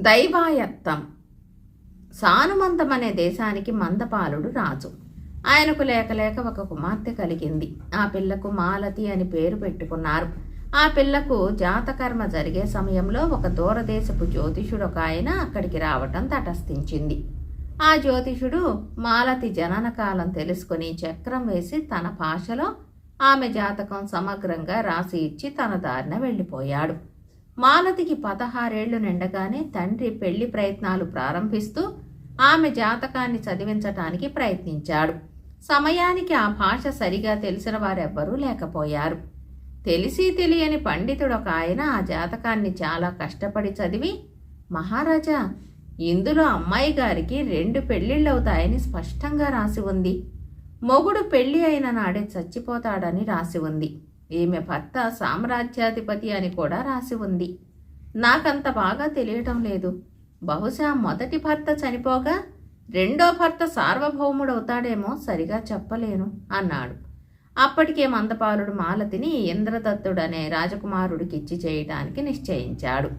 దైవాయత్తం. సానుమంతం అనే దేశానికి మందపాలుడు రాజు. ఆయనకు లేక లేక ఒక కుమార్తె కలిగింది. ఆ పిల్లకు మాలతి అని పేరు పెట్టుకున్నారు. ఆ పిల్లకు జాతకర్మ జరిగే సమయంలో ఒక దూరదేశపు జ్యోతిషుడు ఒక ఆయన అక్కడికి రావటం తటస్థించింది. ఆ జ్యోతిషుడు మాలతి జనన కాలం తెలుసుకుని చక్రం వేసి తన భాషలో ఆమె జాతకం సమగ్రంగా రాసి ఇచ్చి తన దారిన వెళ్ళిపోయాడు. మాలతికి పదహారేళ్ళు నిండగానే తండ్రి పెళ్ళి ప్రయత్నాలు ప్రారంభిస్తూ ఆమె జాతకాన్ని చదివించటానికి ప్రయత్నించాడు. సమయానికి ఆ భాష సరిగా తెలిసిన వారెవ్వరూ లేకపోయారు. తెలిసి తెలియని పండితుడు ఒక ఆయన ఆ జాతకాన్ని చాలా కష్టపడి చదివి మహారాజా ఇందులో అమ్మాయి గారికి రెండు పెళ్ళిళ్ళవుతాయని స్పష్టంగా రాసి ఉంది. మొగుడు పెళ్ళి అయిన నాడే చచ్చిపోతాడని రాసి ఉంది. ఈమె భర్త సామ్రాజ్యాధిపతి అని కూడా రాసి ఉంది. నాకంత బాగా తెలియటం లేదు. బహుశా మొదటి భర్త చనిపోగా రెండో భర్త సార్వభౌముడవుతాడేమో సరిగా చెప్పలేను అన్నాడు. అప్పటికే మందపాలుడు మాలతిని ఇంద్రదత్తుడనే రాజకుమారుడికి ఇచ్చి చేయటానికి నిశ్చయించాడు.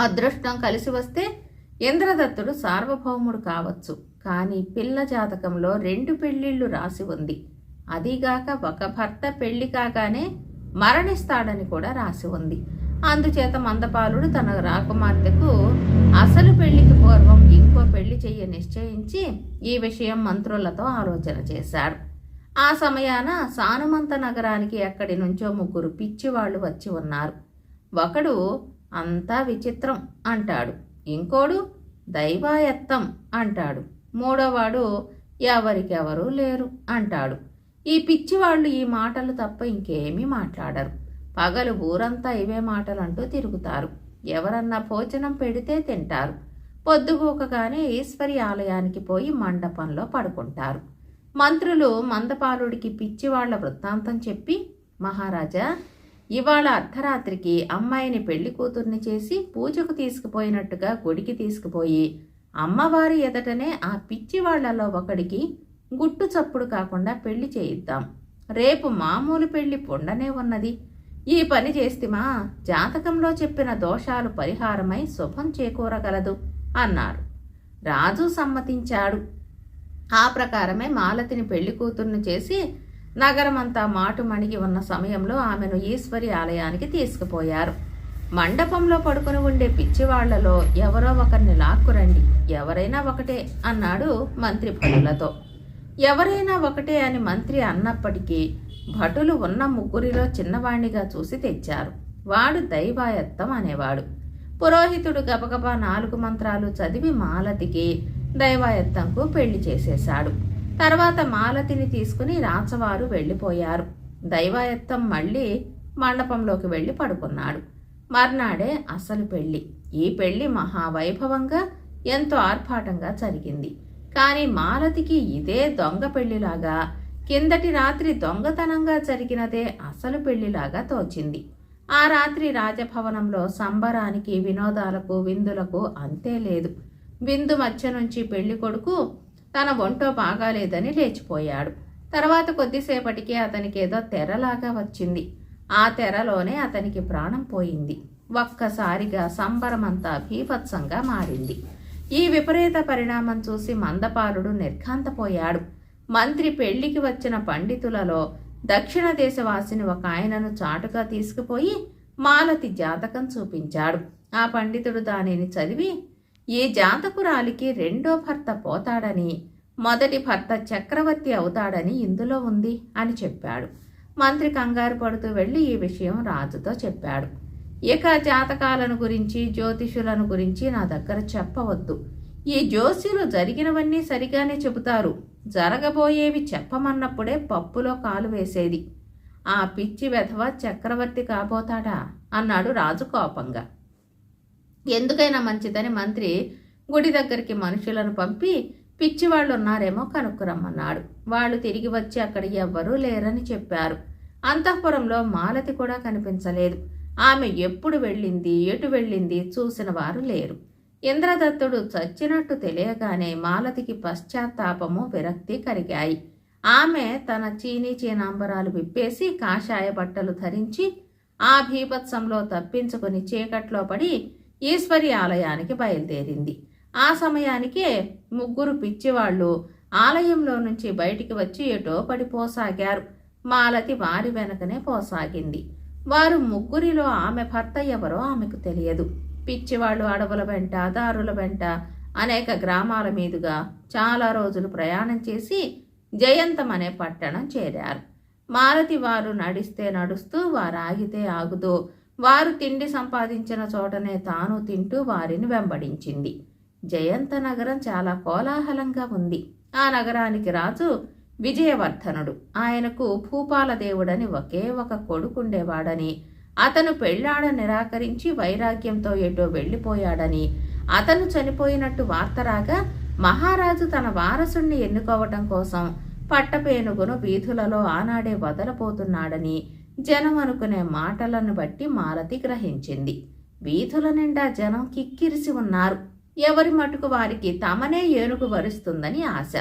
అదృష్టం కలిసి వస్తే ఇంద్రదత్తుడు సార్వభౌముడు కావచ్చు. కానీ పిల్ల జాతకంలో రెండు పెళ్ళిళ్ళు రాసి ఉంది. అదీగాక ఒక భర్త పెళ్ళి కాగానే మరణిస్తాడని కూడా రాసి ఉంది. అందుచేత మందపాలుడు తన రాకుమార్తెకు అసలు పెళ్ళికి పూర్వం ఇంకో పెళ్ళి చెయ్య నిశ్చయించి ఈ విషయం మంత్రులతో ఆలోచన చేశాడు. ఆ సమయాన సానుమంత నగరానికి ఎక్కడి నుంచో ముగ్గురు పిచ్చివాళ్ళు వచ్చి ఉన్నారు. ఒకడు అంతా విచిత్రం అంటాడు. ఇంకోడు దైవాయత్తం అంటాడు. మూడోవాడు ఎవరికెవరూ లేరు అంటాడు. ఈ పిచ్చివాళ్ళు ఈ మాటలు తప్ప ఇంకేమీ మాట్లాడరు. పగలు ఊరంతా ఇవే మాటలు అంటూ తిరుగుతారు. ఎవరన్నా భోజనం పెడితే తింటారు. పొద్దుగూకగానే ఈశ్వరి ఆలయానికి పోయి మండపంలో పడుకుంటారు. మంత్రులు మందపాలుడికి పిచ్చివాళ్ళ వృత్తాంతం చెప్పి మహారాజా ఇవాళ అర్ధరాత్రికి అమ్మాయిని పెళ్ళి కూతుర్ని చేసి పూజకు తీసుకుపోయినట్టుగా గుడికి తీసుకుపోయి అమ్మవారి ఎదటనే ఆ పిచ్చివాళ్ళలో ఒకడికి గుట్టు చప్పుడు కాకుండా పెళ్ళి చేయిద్దాం. రేపు మామూలు పెళ్ళి పొండనే ఉన్నది. ఈ పని చేస్తిమా జాతకంలో చెప్పిన దోషాలు పరిహారమై శుభం చేకూరగలదు అన్నారు. రాజు సమ్మతించాడు. ఆ ప్రకారమే మాలతిని పెళ్ళి కూతుర్ను చేసి నగరమంతా మాటు మణిగి ఉన్న సమయంలో ఆమెను ఈశ్వరి ఆలయానికి తీసుకుపోయారు. మండపంలో పడుకుని ఉండే పిచ్చివాళ్ళలో ఎవరో ఒకరిని లాక్కురండి. ఎవరైనా ఒకటే అన్నాడు మంత్రి పనులతో ఎవరైనా ఒకటే అని మంత్రి అన్నప్పటికీ భటులు ఉన్న ముగ్గురిలో చిన్నవాణ్ణిగా చూసి తెచ్చారు. వాడు దైవాయత్తం అనేవాడు. పురోహితుడు గబగబా నాలుగు మంత్రాలు చదివి మాలతికి దైవాయత్తంకు పెళ్ళి చేసేశాడు. తర్వాత మాలతిని తీసుకుని రాచవారు వెళ్ళిపోయారు. దైవాయత్తం మళ్ళీ మండపంలోకి వెళ్ళి పడుకున్నాడు. మర్నాడే అసలు పెళ్ళి. ఈ పెళ్ళి మహావైభవంగా ఎంతో ఆర్భాటంగా జరిగింది. కానీ మాలతికి ఇదే దొంగ పెళ్ళిలాగా. కిందటి రాత్రి దొంగతనంగా జరిగినదే అసలు పెళ్ళిలాగా తోచింది. ఆ రాత్రి రాజభవనంలో సంబరానికి వినోదాలకు విందులకు అంతే లేదు. విందు మధ్య నుంచి పెళ్ళి కొడుకు తన ఒంటో బాగాలేదని లేచిపోయాడు. తర్వాత కొద్దిసేపటికి అతనికి ఏదో తెరలాగా వచ్చింది. ఆ తెరలోనే అతనికి ప్రాణం పోయింది. ఒక్కసారిగా సంబరమంతా భీభత్సంగా మారింది. ఈ విపరీత పరిణామం చూసి మందపాలుడు నిర్ఘాంతపోయాడు. మంత్రి పెళ్ళికి వచ్చిన పండితులలో దక్షిణ దేశవాసిని ఒక ఆయనను చాటుగా తీసుకుపోయి మాలతి జాతకం చూపించాడు. ఆ పండితుడు దానిని చదివి ఈ జాతకురాలికి రెండో భర్త పోతాడని మొదటి భర్త చక్రవర్తి అవుతాడని ఇందులో ఉంది అని చెప్పాడు. మంత్రి కంగారు పడుతూ వెళ్ళి ఈ విషయం రాజుతో చెప్పాడు. ఇక జాతకాలను గురించి జ్యోతిషులను గురించి నా దగ్గర చెప్పవద్దు. ఈ జ్యోతిషులు జరిగినవన్నీ సరిగానే చెబుతారు. జరగబోయేవి చెప్పమన్నప్పుడే పప్పులో కాలు వేసేది. ఆ పిచ్చి వెధవ చక్రవర్తి కాబోతాడా? అన్నాడు రాజు కోపంగా. ఎందుకైనా మంచిదని మంత్రి గుడి దగ్గరికి మనుషులను పంపి పిచ్చివాళ్ళు ఉన్నారేమో కనుక్కురమ్మన్నాడు. వాళ్ళు తిరిగి వచ్చి అక్కడ ఎవ్వరూ లేరని చెప్పారు. అంతఃపురంలో మాలతి కూడా కనిపించలేదు. ఆమె ఎప్పుడు వెళ్ళింది ఎటు వెళ్ళింది చూసిన వారు లేరు. ఇంద్రదత్తుడు చచ్చినట్టు తెలియగానే మాలతికి పశ్చాత్తాపము విరక్తి కరిగాయి ఆమె తన చీనీ చీనాంబరాలు విప్పేసి కాషాయ బట్టలు ధరించి ఆ భీభత్సంలో తప్పించుకుని చీకట్లో పడి ఈశ్వరి ఆలయానికి బయలుదేరింది. ఆ సమయానికే ముగ్గురు పిచ్చివాళ్ళు ఆలయంలో నుంచి బయటికి వచ్చి ఎటో పడిపోసాగారు. మాలతి వారి వెనకనే పోసాగింది. వారు ముగ్గురిలో ఆమె భర్త ఎవరో ఆమెకు తెలియదు. పిచ్చివాళ్ళు అడవుల వెంట దారుల వెంట అనేక గ్రామాల మీదుగా చాలా రోజులు ప్రయాణం చేసి జయంతం అనే పట్టణం చేరారు. మారతి వారు నడిస్తే నడుస్తూ వారు ఆగితే ఆగుతూ వారు తిండి సంపాదించిన చోటనే తాను తింటూ వారిని వెంబడించింది. జయంత నగరం చాలా కోలాహలంగా ఉంది. ఆ నగరానికి రాజు విజయవర్ధనుడు. ఆయనకు భూపాల దేవుడని ఒకే ఒక కొడుకుండేవాడని అతను పెళ్ళాడ నిరాకరించి వైరాగ్యంతో ఎటో వెళ్ళిపోయాడని అతను చనిపోయినట్టు వార్త రాగా మహారాజు తన వారసుణ్ణి ఎన్నుకోవటం కోసం పట్టపేనుగును వీధులలో ఆనాడే వదలపోతున్నాడని జనం అనుకునే మాటలను బట్టి మాలతి గ్రహించింది. వీధుల నిండా జనం కిక్కిరిసి ఉన్నారు. ఎవరి మటుకు వారికి తమనే ఏనుగు వరుస్తుందని ఆశ.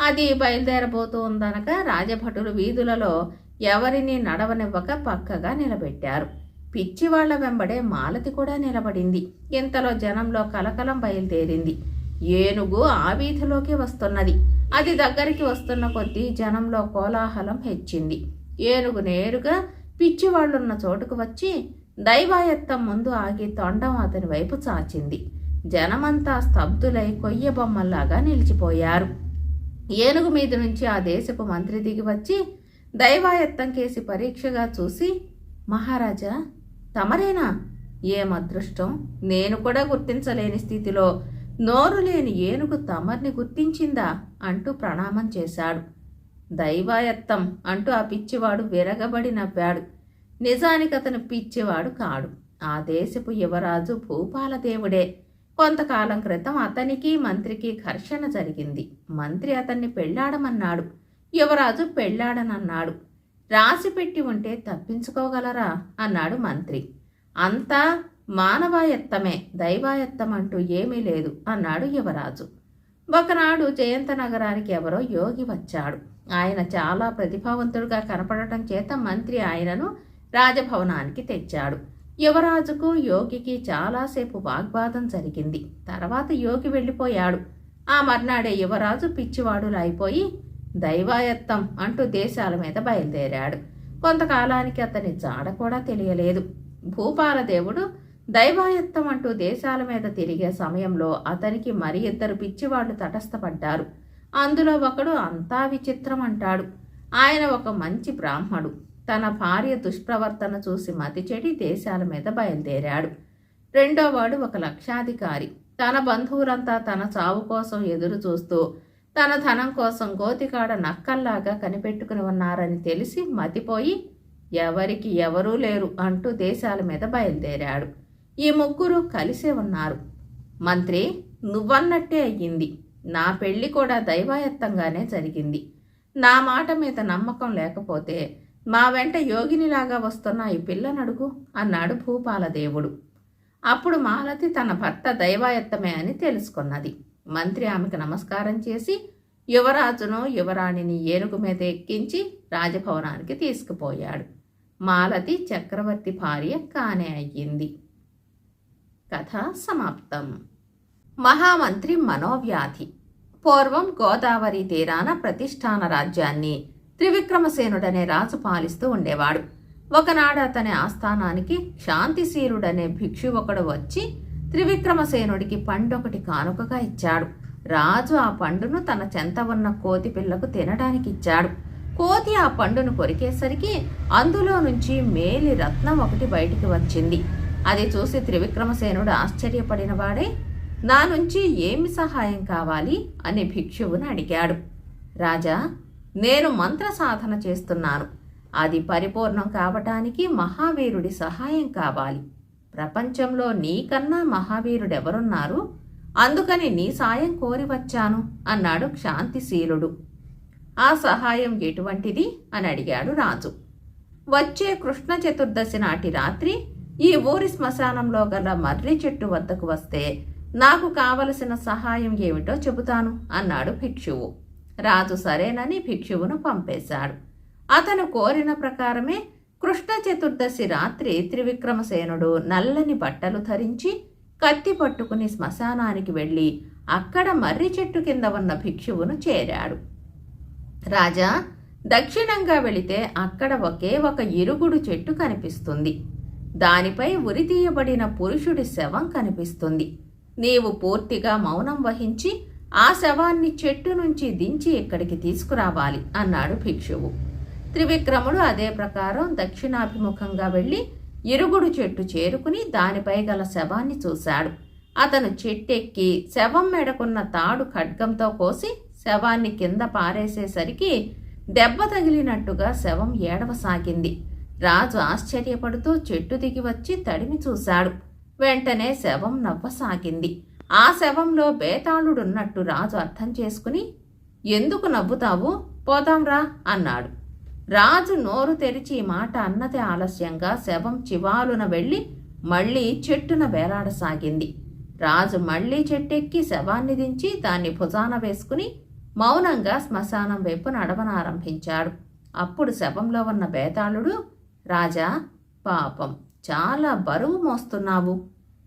అది బయలుదేరబోతూ ఉందనక రాజభటులు వీధులలో ఎవరిని నడవనివ్వక పక్కగా నిలబెట్టారు. పిచ్చివాళ్ళ వెంబడే మాలతి కూడా నిలబడింది. ఇంతలో జనంలో కలకలం బయలుదేరింది. ఏనుగు ఆ వీధిలోకి వస్తున్నది. అది దగ్గరికి వస్తున్న కొద్దీ జనంలో కోలాహలం హెచ్చింది. ఏనుగు నేరుగా పిచ్చివాళ్ళున్న చోటుకు వచ్చి దైవాయత్తం ముందు ఆగి తొండం అతని వైపు చాచింది. జనమంతా స్తబ్దులై కొయ్య బొమ్మల్లాగా నిలిచిపోయారు. ఏనుగు మీద నుంచి ఆ దేశపు మంత్రి దిగి వచ్చి దైవాయత్తం కేసి పరీక్షగా చూసి మహారాజా తమరేనా? ఏం అదృష్టం? నేను కూడా గుర్తించలేని స్థితిలో నోరు లేని ఏనుగు తమర్ని గుర్తించిందా? అంటూ ప్రణామం చేశాడు. దైవాయత్తం అంటూ ఆ పిచ్చివాడు విరగబడి నవ్వాడు. నిజానికి అతను పిచ్చివాడు కాడు. ఆ దేశపు యువరాజు భూపాలదేవుడే కొంతకాలం క్రితం అతనికి మంత్రికి ఘర్షణ జరిగింది. మంత్రి అతన్ని పెళ్ళాడమన్నాడు యువరాజు పెళ్ళాడనన్నాడు రాసి పెట్టి ఉంటే తప్పించుకోగలరా? అన్నాడు మంత్రి. అంతా మానవాయత్తమే దైవాయత్తం అంటూ ఏమీ లేదు అన్నాడు యువరాజు. ఒకనాడు జయంత నగరానికి ఎవరో యోగి వచ్చాడు. ఆయన చాలా ప్రతిభావంతుడుగా కనపడటం చేత మంత్రి ఆయనను రాజభవనానికి తెచ్చాడు. యువరాజుకు యోగికి చాలాసేపు వాగ్వాదం జరిగింది. తర్వాత యోగి వెళ్ళిపోయాడు. ఆ మర్నాడే యువరాజు పిచ్చివాడులైపోయి దైవాయత్తం అంటూ దేశాల మీద బయలుదేరాడు. కొంతకాలానికి అతని జాడ కూడా తెలియలేదు. భూపాలదేవుడు దైవాయత్తం అంటూ దేశాల మీద తిరిగే సమయంలో అతనికి మరి ఇద్దరు పిచ్చివాళ్ళు తటస్థపడ్డారు. అందులో ఒకడు అంతా విచిత్రం అంటాడు. ఆయన ఒక మంచి బ్రాహ్మడు. తన భార్య దుష్ప్రవర్తన చూసి మతి చెడి దేశాల మీద బయలుదేరాడు. రెండోవాడు ఒక లక్షాధికారి. తన బంధువులంతా తన చావు కోసం ఎదురు చూస్తూ తన ధనం కోసం గోతికాడ నక్కల్లాగా కనిపెట్టుకుని ఉన్నారని తెలిసి మతిపోయి ఎవరికి ఎవరూ లేరు అంటూ దేశాల మీద బయలుదేరాడు. ఈ ముగ్గురు కలిసే ఉన్నారు. మంత్రి నువ్వన్నట్టే అయ్యింది. నా పెళ్ళి కూడా దైవాయత్తంగానే జరిగింది. నా మాట మీద నమ్మకం లేకపోతే మా వెంట యోగినిలాగా వస్తున్న ఈ పిల్లనడుగు అన్నాడు భూపాలదేవుడు. అప్పుడు మాలతి తన భర్త దైవాయత్తమే అని తెలుసుకున్నది. మంత్రి ఆమెకు నమస్కారం చేసి యువరాజును యువరాణిని ఏనుగు మీద ఎక్కించి రాజభవనానికి తీసుకుపోయాడు. మాలతి చక్రవర్తి భార్య కానే అయ్యింది. కథ సమాప్తం. మహామంత్రి మనోవ్యాధి. పూర్వం గోదావరి తీరాన ప్రతిష్టాన రాజ్యాన్ని త్రివిక్రమసేనుడనే రాజు పాలిస్తూ ఉండేవాడు. ఒకనాడు అతని ఆస్థానానికి శాంతిశీరుడనే భిక్షు ఒకడు వచ్చి త్రివిక్రమసేనుడికి పండొకటి కానుకగా ఇచ్చాడు. రాజు ఆ పండును తన చెంత ఉన్న కోతి పిల్లకు తినడానికి ఇచ్చాడు. కోతి ఆ పండును కొరికేసరికి అందులో నుంచి మేలి రత్నం ఒకటి బయటికి వచ్చింది. అది చూసి త్రివిక్రమసేనుడు ఆశ్చర్యపడినవాడే నా నుంచి ఏమి సహాయం కావాలి? అని భిక్షువును అడిగాడు. రాజా నేను మంత్ర సాధన చేస్తున్నాను. అది పరిపూర్ణం కావటానికి మహావీరుడి సహాయం కావాలి. ప్రపంచంలో నీకన్నా మహావీరుడెవరున్నారు? అందుకని నీ సాయం కోరి వచ్చాను అన్నాడు క్షాంతిశీలుడు ఆ సహాయం ఎటువంటిది? అని అడిగాడు రాజు. వచ్చే కృష్ణ చతుర్దశి నాటి రాత్రి ఈ ఊరి శ్మశానంలో గల మర్రి చెట్టు వద్దకు వస్తే నాకు కావలసిన సహాయం ఏమిటో చెబుతాను అన్నాడు భిక్షువు. రాజు సరేనని భిక్షువును పంపేశాడు. అతను కోరిన ప్రకారమే కృష్ణ చతుర్దశి రాత్రి త్రివిక్రమసేనుడు నల్లని బట్టలు ధరించి కత్తి పట్టుకుని శ్మశానానికి వెళ్ళి అక్కడ మర్రి చెట్టు కింద ఉన్న భిక్షువును చేరాడు. రాజా దక్షిణంగా వెళితే అక్కడ ఒకే ఒక ఇరుగుడు చెట్టు కనిపిస్తుంది. దానిపై ఉరితీయబడిన పురుషుడి శవం కనిపిస్తుంది. నీవు పూర్తిగా మౌనం వహించి ఆ శవాన్ని చెట్టు నుంచి దించి ఇక్కడికి తీసుకురావాలి అన్నాడు భిక్షువు. త్రివిక్రముడు అదే ప్రకారం దక్షిణాభిముఖంగా వెళ్ళి ఇరుగుడు చెట్టు చేరుకుని దానిపై గల శవాన్ని చూశాడు. అతను చెట్టెక్కి శవం మెడకున్న తాడు ఖడ్గంతో కోసి శవాన్ని కింద పారేసేసరికి దెబ్బ తగిలినట్టుగా శవం ఏడవసాగింది. రాజు ఆశ్చర్యపడుతూ చెట్టు దిగి వచ్చి తడిమి చూశాడు. వెంటనే శవం నవ్వసాగింది. ఆ శవంలో బేతాళుడున్నట్టు రాజు అర్థం చేసుకుని ఎందుకు నవ్వుతావు? పోదాంరా అన్నాడు. రాజు నోరు తెరిచి ఈ మాట అన్నది ఆలస్యంగా శవం చివాలున వెళ్ళి మళ్ళీ చెట్టున వేలాడసాగింది. రాజు మళ్ళీ చెట్టెక్కి శవాన్ని దించి దాన్ని భుజాన వేసుకుని మౌనంగా శ్మశానం వైపు నడవనారంభించాడు. అప్పుడు శవంలో ఉన్న బేతాళుడు రాజా పాపం చాలా బరువు మోస్తున్నావు.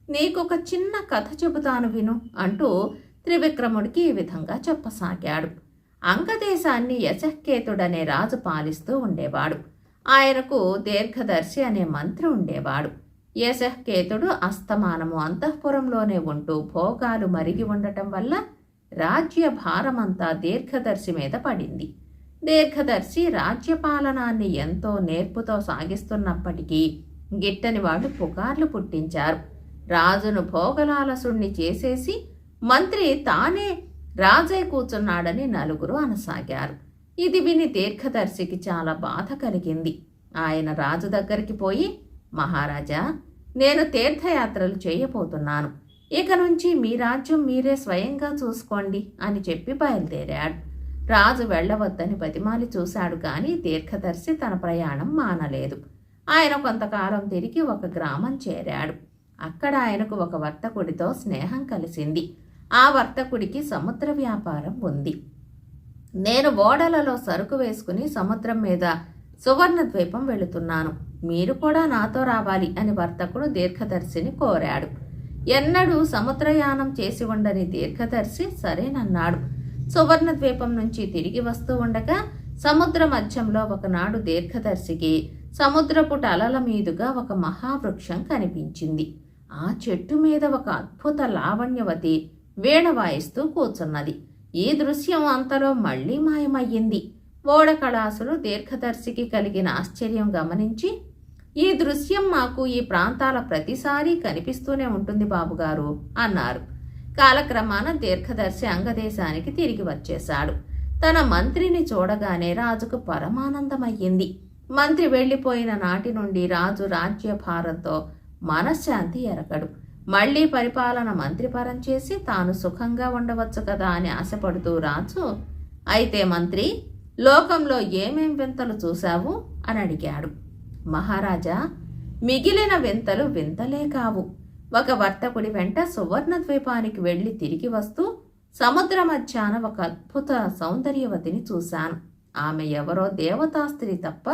నీకొక చిన్న కథ చెబుతాను విను అంటూ త్రివిక్రముడికి ఈ విధంగా చెప్పసాగాడు. అంగదేశాన్ని యశకేతుడనే రాజు పాలిస్తూ ఉండేవాడు. ఆయనకు దీర్ఘదర్శి అనే మంత్రి ఉండేవాడు. యశకేతుడు అస్తమానము అంతఃపురంలోనే ఉంటూ భోగాలు మరిగి ఉండటం వల్ల రాజ్య భారమంతా దీర్ఘదర్శి మీద పడింది. దీర్ఘదర్శి రాజ్యపాలనాన్ని ఎంతో నేర్పుతో సాగిస్తున్నప్పటికీ గిట్టని వాళ్ళు పుకార్లు పుట్టించారు. రాజును భోగలాలసుణ్ణి చేసేసి మంత్రి తానే రాజే కూర్చున్నాడని నలుగురు అనసాగారు. ఇది విని దీర్ఘదర్శికి చాలా బాధ కలిగింది. ఆయన రాజు దగ్గరికి పోయి మహారాజా నేను తీర్థయాత్రలు చేయబోతున్నాను. ఇక నుంచి మీ రాజ్యం మీరే స్వయంగా చూసుకోండి అని చెప్పి బయలుదేరాడు. రాజు వెళ్ళవద్దని బతిమాలి చూశాడు కానీ దీర్ఘదర్శి తన ప్రయాణం మానలేదు. ఆయన కొంతకాలం తిరిగి ఒక గ్రామం చేరాడు. అక్కడ ఆయనకు ఒక వర్తకుడితో స్నేహం కలిసింది. ఆ వర్తకుడికి సముద్ర వ్యాపారం ఉంది. నేను ఓడలలో సరుకు వేసుకుని సముద్రం మీద సువర్ణ ద్వీపం వెళుతున్నాను. మీరు కూడా నాతో రావాలి అని వర్తకుడు దీర్ఘదర్శిని కోరాడు. ఎన్నడూ సముద్రయానం చేసి ఉండని దీర్ఘదర్శి సరేనన్నాడు. సువర్ణ ద్వీపం నుంచి తిరిగి వస్తూ ఉండగా సముద్ర మధ్యంలో ఒకనాడు దీర్ఘదర్శికి సముద్రపు అలల మీదుగా ఒక మహావృక్షం కనిపించింది. ఆ చెట్టు మీద ఒక అద్భుత లావణ్యవతి వీణ వాయిస్తూ కూర్చున్నది. ఈ దృశ్యం అంతలో మళ్ళీ మాయమయ్యింది. ఓడ కళాసులు దీర్ఘదర్శికి కలిగిన ఆశ్చర్యం గమనించి ఈ దృశ్యం మాకు ఈ ప్రాంతాల ప్రతిసారి కనిపిస్తూనే ఉంటుంది బాబుగారు అన్నారు. కాలక్రమాన దీర్ఘదర్శి అంగదేశానికి తిరిగి వచ్చేశాడు. తన మంత్రిని చూడగానే రాజుకు పరమానందమయ్యింది. మంత్రి వెళ్ళిపోయిన నాటి నుండి రాజు రాజ్యభారంతో మనశ్శాంతి ఎరగడు. మళ్ళీ పరిపాలన మంత్రిపరం చేసి తాను సుఖంగా ఉండవచ్చు కదా అని ఆశపడుతూ రాజు అయితే మంత్రి లోకంలో ఏమేం వింతలు చూశావు? అని అడిగాడు. మహారాజా మిగిలిన వింతలు వింతలే కావు. ఒక వర్తకుడి వెంట సువర్ణ ద్వీపానికి వెళ్ళి తిరిగి వస్తూ సముద్ర మధ్యాన ఒక అద్భుత సౌందర్యవతిని చూశాను. ఆమె ఎవరో దేవతాస్త్రి తప్ప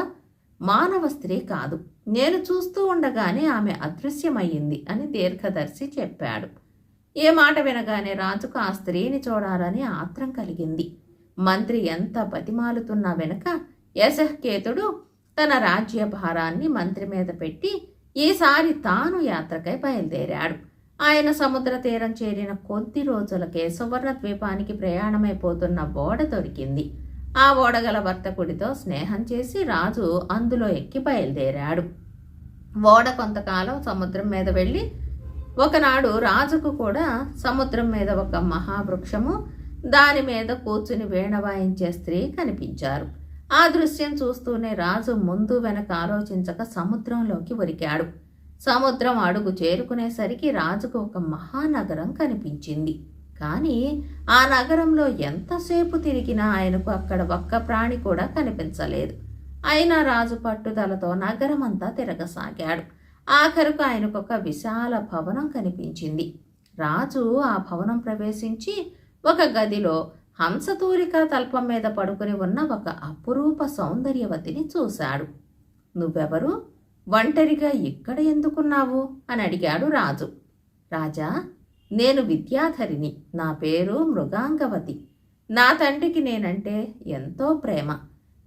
మానవ స్త్రీ కాదు. నేను చూస్తూ ఉండగానే ఆమె అదృశ్యమయ్యింది అని దీర్ఘదర్శి చెప్పాడు. ఏ మాట వినగానే రాజుకు ఆ స్త్రీని చూడాలని ఆత్రం కలిగింది. మంత్రి ఎంత బతిమాలుతున్నా వెనుక యశహకేతుడు తన రాజ్యభారాన్ని మంత్రి మీద పెట్టి ఈసారి తాను యాత్రకై బయలుదేరాడు. ఆయన సముద్ర తీరం చేరిన కొద్ది రోజులకే సువర్ణ ద్వీపానికి ప్రయాణమైపోతున్న ఓడ దొరికింది. ఆ ఓడగల వర్తకుడితో స్నేహం చేసి రాజు అందులో ఎక్కి బయలుదేరాడు. ఓడ కొంతకాలం సముద్రం మీద వెళ్ళి ఒకనాడు రాజుకు కూడా సముద్రం మీద ఒక మహావృక్షము దాని మీద కూర్చుని వీణ వాయించే స్త్రీ కనిపించారు. ఆ దృశ్యం చూస్తూనే రాజు ముందు వెనక ఆలోచించక సముద్రంలోకి ఉరికాడు సముద్రం అడుగు చేరుకునేసరికి రాజుకు ఒక మహానగరం కనిపించింది. కానీ ఆ నగరంలో ఎంతసేపు తిరిగినా ఆయనకు అక్కడ ఒక్క ప్రాణి కూడా కనిపించలేదు. అయినా రాజు పట్టుదలతో నగరమంతా తిరగసాగాడు. ఆఖరుకు ఆయనకు ఒక విశాల భవనం కనిపించింది. రాజు ఆ భవనం ప్రవేశించి ఒక గదిలో హంసతూరిక తల్పం మీద పడుకుని ఉన్న ఒక అపురూప సౌందర్యవతిని చూశాడు. నువ్వెవరు? ఒంటరిగా ఇక్కడ ఎందుకున్నావు? అని అడిగాడు రాజు. రాజా నేను విద్యాధరిని. నా పేరు మృగాంగవతి. నా తండ్రికి నేనంటే ఎంతో ప్రేమ.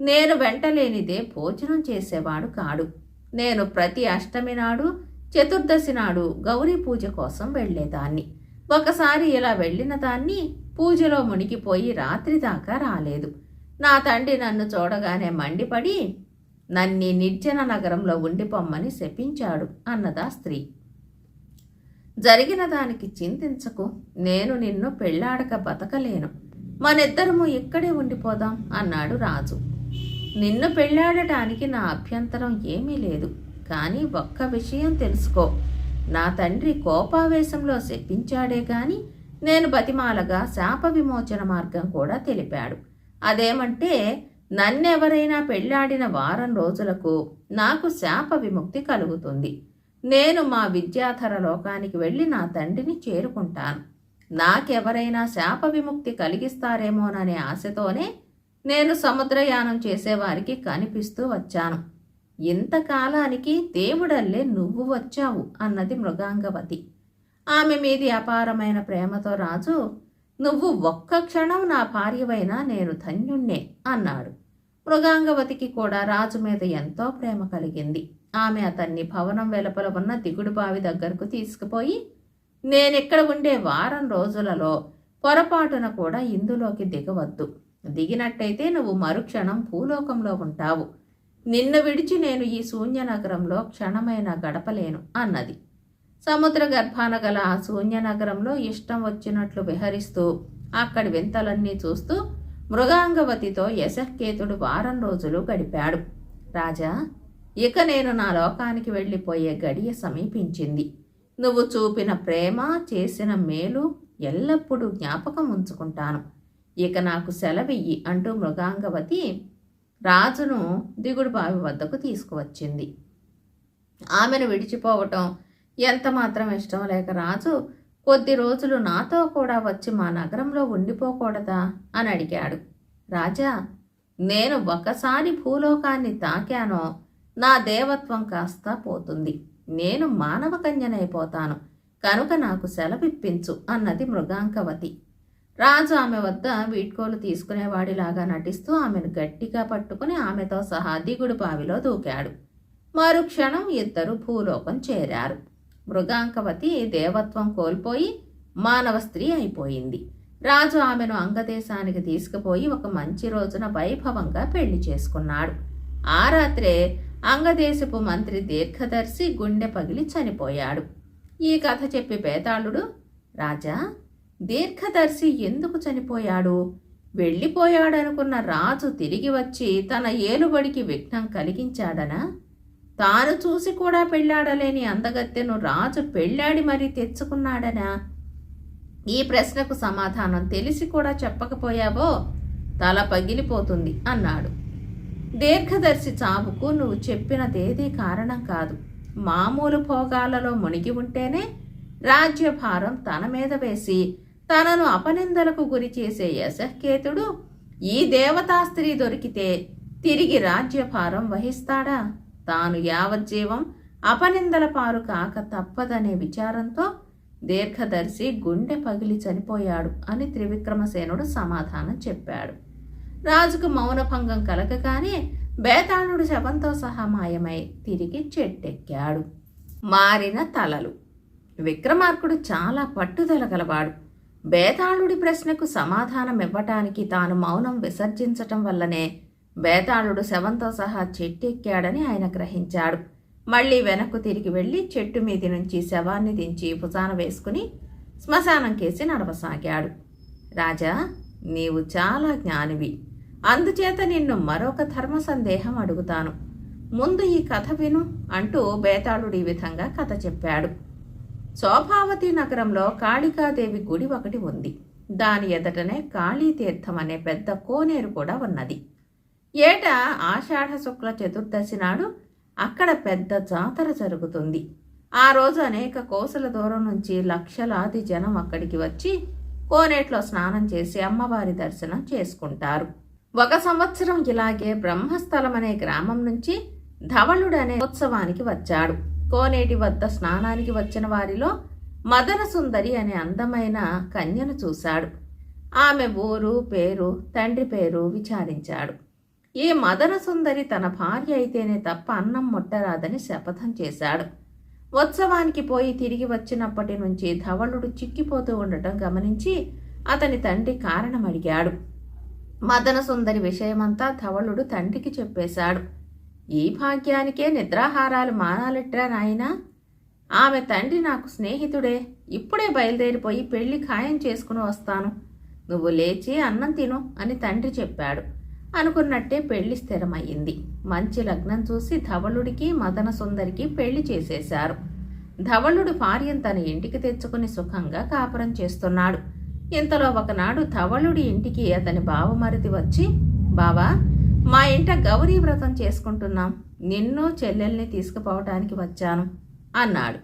నేను వెంటలేనిదే భోజనం చేసేవాడు కాడు. నేను ప్రతి అష్టమి నాడు చతుర్దశి నాడు గౌరీ పూజ కోసం వెళ్ళేదాన్ని. ఒకసారి ఇలా వెళ్ళిన దాన్ని పూజలో మునిగిపోయి రాత్రి దాకా రాలేదు. నా తండ్రి నన్ను చూడగానే మండిపడి నన్ని నిర్జన నగరంలో ఉండిపోమ్మని శపించాడు అన్నదా స్త్రీ. జరిగిన దానికి చింతించకు. నేను నిన్ను పెళ్ళాడక బతకలేను. మనిద్దరము ఇక్కడే ఉండిపోదాం అన్నాడు రాజు. నిన్ను పెళ్ళాడటానికి నా అభ్యంతరం ఏమీ లేదు. కానీ ఒక్క విషయం తెలుసుకో. నా తండ్రి కోపావేశంలో శప్పించాడే గాని నేను బతిమాలగా శాప విమోచన మార్గం కూడా తెలిపాడు. అదేమంటే నన్నెవరైనా పెళ్ళాడిన వారం రోజులకు నాకు శాప విముక్తి కలుగుతుంది. నేను మా విద్యాధర లోకానికి వెళ్ళి నా తండ్రిని చేరుకుంటాను. నాకెవరైనా శాప విముక్తి కలిగిస్తారేమోననే ఆశతోనే నేను సముద్రయానం చేసేవారికి కనిపిస్తూ వచ్చాను. ఇంతకాలానికి దేవుడల్లే నువ్వు వచ్చావు అన్నది మృగాంగవతి. ఆమె మీది అపారమైన ప్రేమతో రాజు నువ్వు ఒక్క క్షణం నా భార్యవైనా నేను ధన్యుణ్ణే అన్నాడు. మృగాంగవతికి కూడా రాజు మీద ఎంతో ప్రేమ కలిగింది. ఆమె అతన్ని భవనం వెలుపల ఉన్న దిగుడు బావి దగ్గరకు తీసుకుపోయి నేనిక్కడ ఉండే వారం రోజులలో పొరపాటున కూడా ఇందులోకి దిగవద్దు. దిగినట్టయితే నువ్వు మరుక్షణం భూలోకంలో ఉంటావు. నిన్ను విడిచి నేను ఈ శూన్య నగరంలో క్షణమైన గడపలేను అన్నది. సముద్ర గర్భాన గల ఆ శూన్య నగరంలో ఇష్టం వచ్చినట్లు విహరిస్తూ అక్కడి వింతలన్నీ చూస్తూ మృగాంగవతితో యశకేతుడు వారం రోజులు గడిపాడు. రాజా ఇక నేను నా లోకానికి వెళ్ళిపోయే గడియ సమీపించింది. నువ్వు చూపిన ప్రేమ చేసిన మేలు ఎల్లప్పుడూ జ్ఞాపకం ఉంచుకుంటాను. ఇక నాకు సెలవియ్యి అంటూ మృగాంగవతి రాజును దిగుడు బావి వద్దకు తీసుకువచ్చింది. ఆమెను విడిచిపోవటం ఎంత మాత్రం ఇష్టం లేక రాజు కొద్ది రోజులు నాతో కూడా వచ్చి మా నగరంలో ఉండిపోకూడదా అని అడిగాడు. రాజా నేను ఒకసారి భూలోకాన్ని తాకానో నా దేవత్వం కాస్త పోతుంది. నేను మానవ కన్యనైపోతాను. కనుక నాకు సెలవిప్పించు అన్నది మృగాంకవతి. రాజు ఆమె వద్ద వీడ్కోలు తీసుకునేవాడిలాగా నటిస్తూ ఆమెను గట్టిగా పట్టుకుని ఆమెతో సహా దిగుడు బావిలో దూకాడు. మరుక్షణం ఇద్దరు భూలోకం చేరారు. మృగాంకవతి దేవత్వం కోల్పోయి మానవ స్త్రీ అయిపోయింది. రాజు ఆమెను అంగదేశానికి తీసుకుపోయి ఒక మంచి రోజున వైభవంగా పెళ్ళి చేసుకున్నాడు. ఆ రాత్రే అంగదేశపు మంత్రి దీర్ఘదర్శి గుండె పగిలి చనిపోయాడు. ఈ కథ చెప్పి బేతాళుడు రాజా దీర్ఘదర్శి ఎందుకు చనిపోయాడు? వెళ్ళిపోయాడనుకున్న రాజు తిరిగి వచ్చి తన ఏలుబడికి విఘ్నం కలిగించాడనా? తాను చూసి కూడా పెళ్ళాడలేని అందగత్తెను రాజు పెళ్ళాడి మరీ తెచ్చుకున్నాడనా? ఈ ప్రశ్నకు సమాధానం తెలిసి కూడా చెప్పకపోయావో? తల పగిలిపోతుంది అన్నాడు. దీర్ఘదర్శి చావుకు నువ్వు చెప్పినదేదీ కారణం కాదు. మామూలు భోగాలలో మునిగి ఉంటేనే రాజ్యభారం తన మీద వేసి తనను అపనిందలకు గురి చేసే యశకేతుడు ఈ దేవతా స్త్రీ దొరికితే తిరిగి రాజ్యభారం వహిస్తాడా? తాను యావజ్జీవం అపనిందల పాలు కాక తప్పదనే విచారంతో దీర్ఘదర్శి గుండె పగిలి చనిపోయాడు అని త్రివిక్రమసేనుడు సమాధానం చెప్పాడు. రాజుకు మౌనభంగం కలగగానే బేతాళుడు శవంతో సహా మాయమై తిరిగి చెట్టెక్కాడు. మారిన తలలు. విక్రమార్కుడు చాలా పట్టుదల గలవాడు. బేతాళుడి ప్రశ్నకు సమాధానం ఇవ్వటానికి తాను మౌనం విసర్జించటం వల్లనే బేతాళుడు శవంతో సహా చెట్టెక్కాడని ఆయన గ్రహించాడు. మళ్ళీ వెనక్కు తిరిగి వెళ్ళి చెట్టు మీది నుంచి శవాన్ని దించి భుజాన వేసుకుని శ్మశానం కేసి నడవసాగాడు. రాజా నీవు చాలా జ్ఞానివి. అందుచేత నిన్ను మరొక ధర్మ సందేహం అడుగుతాను. ముందు ఈ కథ విను అంటూ బేతాళుడు ఈ విధంగా కథ చెప్పాడు. శోభావతి నగరంలో కాళికాదేవి గుడి ఒకటి ఉంది. దాని ఎదటనే కాళీతీర్థం అనే పెద్ద కోనేరు కూడా ఉన్నది. ఏటా ఆషాఢ శుక్ల చతుర్దశి నాడు అక్కడ పెద్ద జాతర జరుగుతుంది. ఆ రోజు అనేక కోసల దూరం నుంచి లక్షలాది జనం అక్కడికి వచ్చి కోనేట్లో స్నానం చేసి అమ్మవారి దర్శనం చేసుకుంటారు. ఒక సంవత్సరం ఇలాగే బ్రహ్మస్థలం అనే గ్రామం నుంచి ధవళుడు అనే ఉత్సవానికి వచ్చాడు. కోనేటి వద్ద స్నానానికి వచ్చిన వారిలో మదన సుందరి అనే అందమైన కన్యను చూశాడు. ఆమె ఊరు పేరు తండ్రి పేరు విచారించాడు. ఈ మదన సుందరి తన భార్య అయితేనే తప్ప అన్నం ముట్టరాదని శపథం చేశాడు. ఉత్సవానికి పోయి తిరిగి వచ్చినప్పటి నుంచి ధవళుడు చిక్కిపోతూ ఉండటం గమనించి అతని తండ్రి కారణం అడిగాడు మదన సుందరి విషయమంతా ధవళుడు తండ్రికి చెప్పేశాడు. ఈ భాగ్యానికే నిద్రాహారాలు మానాలెట్రా నాయనా? ఆమె తండ్రి నాకు స్నేహితుడే. ఇప్పుడే బయలుదేరిపోయి పెళ్ళి ఖాయం చేసుకుని వస్తాను. నువ్వు లేచి అన్నం తిను అని తండ్రి చెప్పాడు. అనుకున్నట్టే పెళ్ళి స్థిరమయ్యింది. మంచి లగ్నం చూసి ధవళుడికి మదన సుందరికి పెళ్ళి చేసేశారు. ధవళుడు భార్యను తన ఇంటికి తెచ్చుకుని సుఖంగా కాపురం చేస్తున్నాడు. ఇంతలో ఒకనాడు ధవళుడి ఇంటికి అతని బావమరిది వచ్చి బావా మా ఇంట గౌరీ వ్రతం చేసుకుంటున్నాం. నిన్ను చెల్లెల్ని తీసుకుపోవటానికి వచ్చాను అన్నాడు.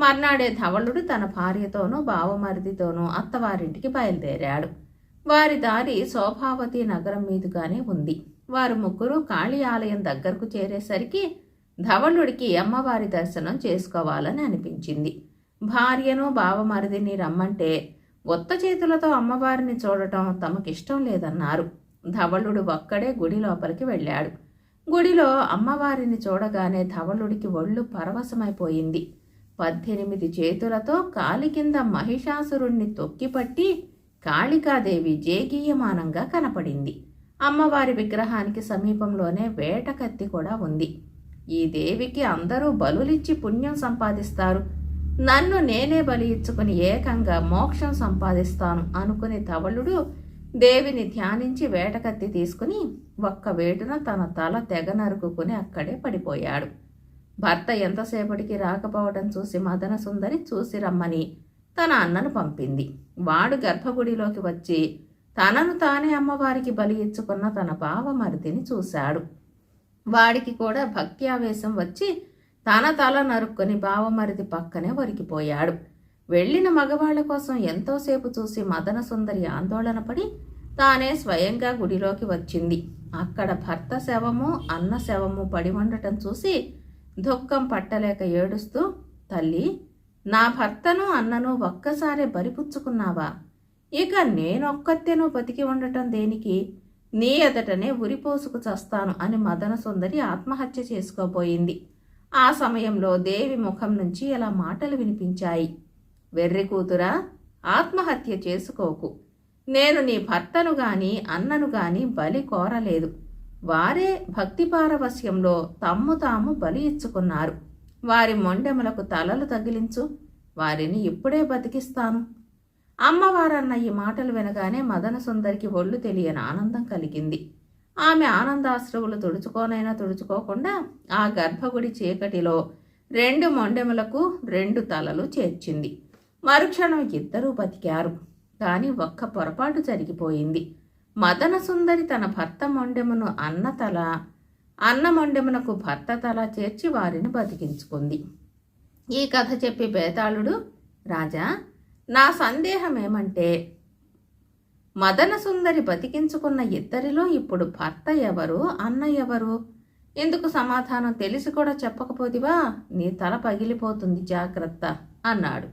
మర్నాడే ధవళుడు తన భార్యతోనూ బావమరిదితోనూ అత్తవారింటికి బయలుదేరాడు. వారి దారి శోభావతి నగరం మీదుగానే ఉంది. వారు ముగ్గురు కాళీ ఆలయం దగ్గరకు చేరేసరికి ధవళుడికి అమ్మవారి దర్శనం చేసుకోవాలని అనిపించింది. భార్యను బావమరిదిని రమ్మంటే ఒత్త చేతులతో అమ్మవారిని చూడటం తమకిష్టం లేదన్నారు. ధవళుడు ఒక్కడే గుడి లోపలికి వెళ్ళాడు. గుడిలో అమ్మవారిని చూడగానే ధవళుడికి ఒళ్ళు పరవశమైపోయింది. పద్దెనిమిది చేతులతో కాలి కింద మహిషాసురుణ్ణి తొక్కిపట్టి కాళికాదేవి జేగీయమానంగా కనపడింది. అమ్మవారి విగ్రహానికి సమీపంలోనే వేటకత్తి కూడా ఉంది. ఈ దేవికి అందరూ బలులిచ్చి పుణ్యం సంపాదిస్తారు. నన్ను నేనే బలి ఇచ్చుకుని ఏకంగా మోక్షం సంపాదిస్తాను అనుకుని తవళుడు దేవిని ధ్యానించి వేటకత్తి తీసుకుని ఒక్క వేటున తన తల తెగ నరుకుకుని అక్కడే పడిపోయాడు. భర్త ఎంతసేపటికి రాకపోవడం చూసి మదన సుందరి చూసి రమ్మని తన అన్నను పంపింది. వాడు గర్భగుడిలోకి వచ్చి తనను తానే అమ్మవారికి బలి ఇచ్చుకున్న తన బావమరిదిని చూశాడు. వాడికి కూడా భక్త్యావేశం వచ్చి తన తల నరుక్కొని బావమరిది పక్కనే వరికిపోయాడు వెళ్ళిన మగవాళ్ళ కోసం ఎంతోసేపు చూసి మదన సుందరి ఆందోళన పడి తానే స్వయంగా గుడిలోకి వచ్చింది. అక్కడ భర్త శవము అన్న శవము పడి ఉండటం చూసి దుఃఖం పట్టలేక ఏడుస్తూ తల్లి నా భర్తను అన్నను ఒక్కసారే బరిపుచ్చుకున్నావా? ఇక నేనొక్కత్తెను బతికి ఉండటం దేనికి? నీ ఎదటనే ఉరిపోసుకు చస్తాను అని మదన సుందరి ఆత్మహత్య చేసుకోబోయింది. ఆ సమయంలో దేవి ముఖం నుంచి ఇలా మాటలు వినిపించాయి. వెర్రి కూతురా ఆత్మహత్య చేసుకోకు. నేను నీ భర్తను గాని అన్నను గాని బలి కోరలేదు. వారే భక్తి పారవస్యంలో తమ్ము తాము బలి ఇచ్చుకున్నారు. వారి మొండెములకు తలలు తగిలించు. వారిని ఇప్పుడే బతికిస్తాను. అమ్మవారన్న ఈ మాటలు వినగానే మదన సుందరికి ఒళ్ళు తెలియని ఆనందం కలిగింది. ఆమె ఆనందాశ్రవులు తుడుచుకోనైనా తుడుచుకోకుండా ఆ గర్భగుడి చీకటిలో రెండు మొండెములకు రెండు తలలు చేర్చింది. మరుక్షణం ఇద్దరూ బతికారు. కానీ ఒక్క పొరపాటు జరిగిపోయింది. మదన సుందరి తన భర్త మొండెమును అన్న తల అన్న మొండెమునకు భర్త తల చేర్చి వారిని బతికించుకుంది. ఈ కథ చెప్పి బేతాళుడు రాజా నా సందేహం ఏమంటే మదన సుందరి బతికించుకున్న ఇద్దరిలో ఇప్పుడు భర్త ఎవరు అన్న ఎవరు? ఎందుకు సమాధానం తెలిసి కూడా చెప్పకపోతివా? నీ తల పగిలిపోతుంది జాగ్రత్త అన్నాడు.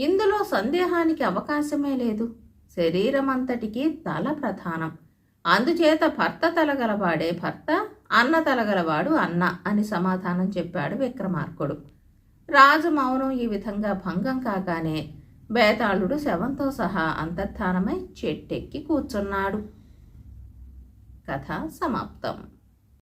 ఇందులో సందేహానికి అవకాశమే లేదు. శరీరం అంతటికి తల ప్రధానం. అందుచేత భర్త తలగలవాడే భర్త అన్న తలగలవాడు అన్న అని సమాధానం చెప్పాడు విక్రమార్కుడు. రాజు మౌనం ఈ విధంగా భంగం కాగానే బేతాళుడు శవంతో సహా అంతర్ధానమై చెట్టెక్కి కూర్చున్నాడు. కథ సమాప్తం.